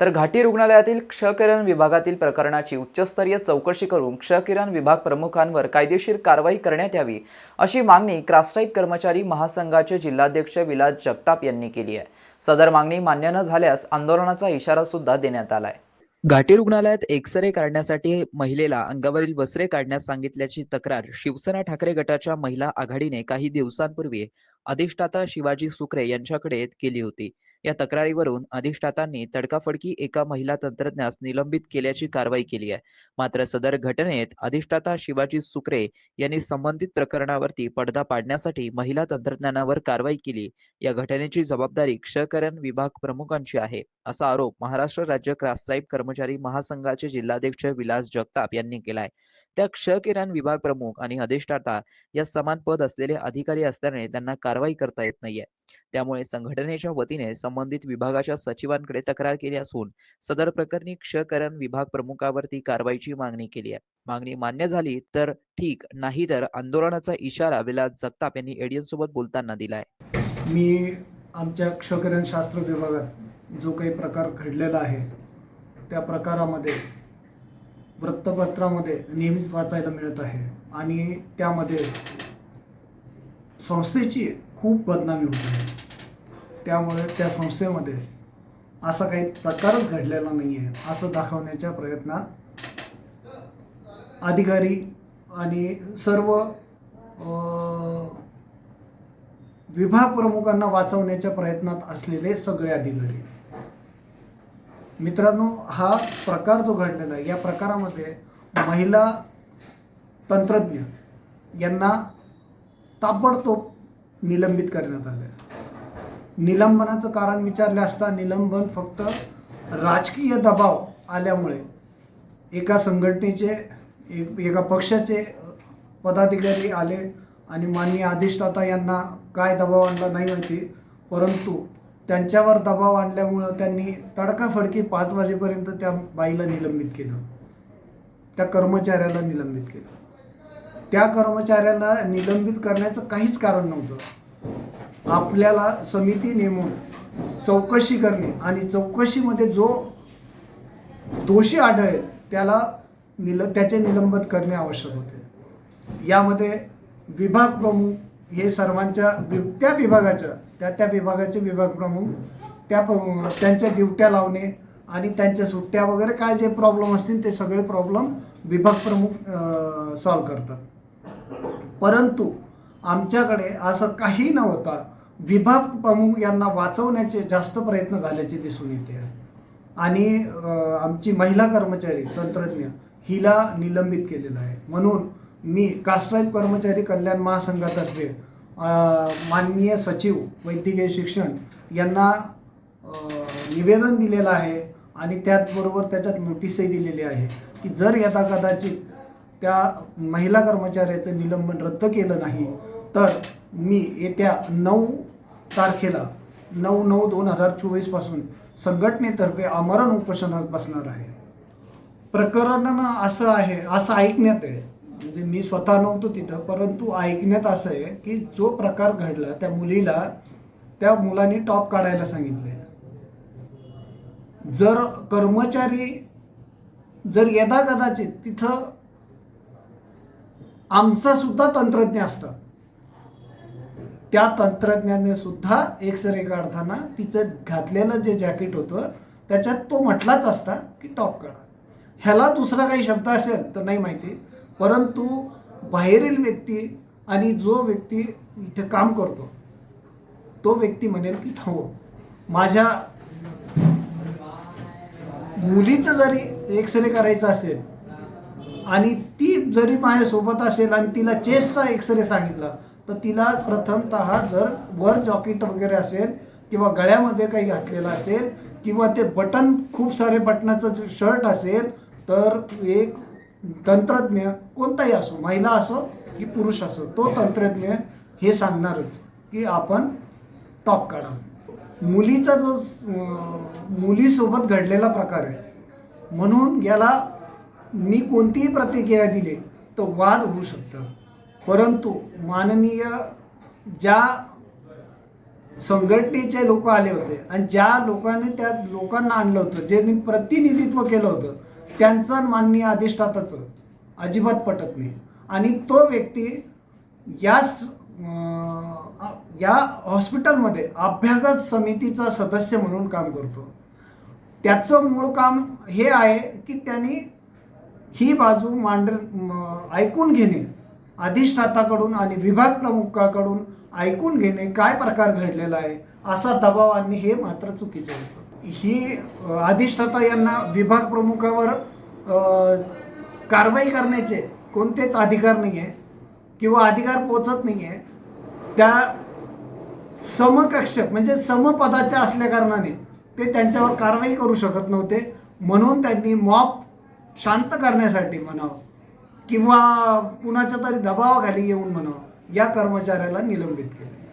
तर घाटी रुग्णालयातील क्षकिरण विभागातील प्रकरणाची उच्चस्तरीय चौकशी करून क्षकिरण विभाग प्रमुखांवर कायदेशीर कारवाई करण्यात यावी अशी मागणी क्रास्टाईप कर्मचारी महासंघाचे जिल्हाध्यक्ष विलास जगताप यांनी केली आहे. सदर मागणी मान्य न झाल्यास आंदोलनाचा इशारा सुद्धा देण्यात आलाय. घाटी रुग्णालयात एक्सरे काढण्यासाठी महिलेला अंगावरील वस्त्रे काढण्यास सांगितल्याची तक्रार शिवसेना ठाकरे गटाच्या महिला आघाडीने काही दिवसांपूर्वी अधिष्ठाता शिवाजी सुकरे यांच्याकडे केली होती. या तक्रारीवरून अधिष्ठातांनी तडकाफडकी एका महिला तंत्रज्ञास निलंबित केल्याची कारवाई केली आहे. मात्र सदर घटनेत अधिष्ठाता शिवाजी सुकरे यांनी संबंधित प्रकरणावरती पडदा पाडण्यासाठी महिला तंत्रज्ञानावर कारवाई केली. या घटनेची जबाबदारी क्षकरण विभाग प्रमुखांची आहे असा आरोप महाराष्ट्र राज्य क्रास्ट्राईप कर्मचारी महासंघाचे जिल्हाध्यक्ष विलास जगताप यांनी केलाय. त्या क्षकिरण विभाग प्रमुख आणि अधिष्ठाता या समान पद असलेले अधिकारी असल्याने त्यांना कारवाई करता येत नाहीये. त्यामुळे संघटनेच्या वतीने संबंधित विभागाच्या सचिवांकडे तक्रार केली असून सदर प्रकरणी क्षकरण विभाग प्रमुखावरती कारवाईची मागणी केली आहे. मागणी मान्य झाली तर ठीक नाही तर आंदोलनाचा इशारा विलास जगताप यांनी एडियन सोबत बोलताना दिलाय मी आमच्या क्षकरणशास्त्र विभागात जो काही प्रकार घडलेला आहे त्या प्रकारामध्ये वृत्तपत्रामध्ये नेहमीच वाचायला मिळत आहे. आणि त्यामध्ये संस्थेची खूप बदनामी होत आहे. त्यामुळे त्या संस्थेमध्ये असा काही प्रकारच घडलेला नाही आहे असं दाखवण्याच्या प्रयत्नात अधिकारी आणि सर्व विभाग प्रमुखांना वाचवण्याच्या प्रयत्नात असलेले सगळे अधिकारी. मित्रांनो हा प्रकार जो घडलेला आहे या प्रकारामध्ये महिला तंत्रज्ञ यांना ताबडतोब निलंबित करण्यात आले निलंबनाचं कारण विचारले असता निलंबन फक्त राजकीय दबाव आल्यामुळे एका संघटनेचे एक एका पक्षाचे पदाधिकारी आले आणि माननीय अधिष्ठाता यांना काय दबाव आणला नाही माहिती परंतु त्यांच्यावर दबाव आणल्यामुळं त्यांनी तडकाफडकी पाच वाजेपर्यंत त्या बाईला निलंबित केलं. त्या कर्मचाऱ्याला निलंबित केलं. त्या कर्मचाऱ्याला निलंबित करण्याचं काहीच कारण नव्हतं. आपल्याला समिती नेमून चौकशी करणे आणि चौकशीमध्ये जो दोषी आढळेल त्याला निल त्याचे निलंबन करणे आवश्यक होते. यामध्ये विभाग प्रमुख हे सर्वांच्या त्या विभागाच्या त्या त्या विभागाचे विभाग प्रमुख त्या प्र- त्यांच्या ड्युट्या लावणे आणि त्यांच्या सुट्ट्या वगैरे काय जे प्रॉब्लेम असतील ते सगळे प्रॉब्लेम विभाग प्रमुख सॉल्व करतात. परंतु आमच्याकडे असं काही नव्हता. विभाग प्रमुख यांना वाचवण्याचे जास्त प्रयत्न झाल्याचे दिसून येते. आणि आमची महिला कर्मचारी तंत्रज्ञ हिला निलंबित केलेलं आहे. म्हणून मी कास्टलाईफ कर्मचारी कल्याण महासंघातर्फे माननीय सचिव वैद्यकीय शिक्षण यांना निवेदन दिलेलं आहे आणि त्याचबरोबर त्याच्यात नोटीसही दिलेली आहे की जर यथा कदाचित त्या महिला कर्मचाऱ्याचं निलंबन रद्द केलं नाही तर मी येत्या नऊ तारखेला नऊ नऊ दोन हजार चोवीसपासून संघटनेतर्फे आमरण उपोषणास बसणार आहे. प्रकरणानं असं आहे असं ऐकण्यात आहे. म्हणजे मी स्वतः नव्हतो तिथं परंतु ऐकण्यात असं आहे की जो प्रकार घडला त्या मुलीला त्या मुलांनी टॉप काढायला सांगितले. जर कर्मचारी जर यदा कदाचित तिथं आमचा सुद्धा तंत्रज्ञ असतं. त्या तंत्रज्ञाने सुद्धा एक्सरे काढताना तिचं घातलेलं जे जॅकेट होतं त्याच्यात तो म्हटलाच असता की टॉप काढा. ह्याला दुसरा काही शब्द असेल तर नाही माहिती. परंतु बाहेरील व्यक्ती आणि जो व्यक्ती इथे काम करतो तो व्यक्ती म्हणेल की हो माझ्या मुलीचं जरी एक्सरे करायचा असेल आणि ती जरी माझ्यासोबत असेल आणि तिला चेस्टचा एक्सरे सांगितला तर तिला प्रथमतः जर वर जॉकेट वगैरे असेल किंवा गळ्यामध्ये काही घातलेलं असेल किंवा ते बटन खूप सारे बटनाचं शर्ट असेल तर एक तंत्रज्ञ कोणताही असो महिला असो की पुरुष असो तो तंत्रज्ञ हे सांगणारच की आपण टॉप काढा. मुलीचा जो मुलीसोबत घडलेला प्रकार आहे म्हणून याला मी कोणतीही प्रतिक्रिया दिली तर वाद होऊ शकतं. परंतु माननीय ज्या संघटनेचे लोक आले होते आणि ज्या लोकांनी त्या लोकांना आणलं होतं जे प्रतिनिधित्व केलं होतं त्यांचं माननीय अधिष्ठाताचं अजिबात पटत नाही. आणि तो व्यक्ती याच या हॉस्पिटलमध्ये अभ्यागत समितीचा सदस्य म्हणून काम करतो. त्याचं मूळ काम हे आहे की त्यांनी ही बाजू मांड ऐकून घेणे अधिष्ठाताकडून आणि विभाग प्रमुखाकडून ऐकून घेणे काय प्रकार घडलेला आहे असा दबाव आणि हे मात्र चुकीचं होतं. ही अधिष्ठाता यांना विभाग प्रमुखावर कारवाई करण्याचे कोणतेच अधिकार नाही आहे किंवा अधिकार पोचत नाही आहे त्या समकक्ष म्हणजे समपदाच्या असल्याकारणाने ते त्यांच्यावर कारवाई करू शकत नव्हते. म्हणून त्यांनी मॉप शांत करण्यासाठी म्हणावं किंवा कुणाच्या तरी दबावाखाली येऊन म्हणावं या कर्मचाऱ्याला निलंबित केले.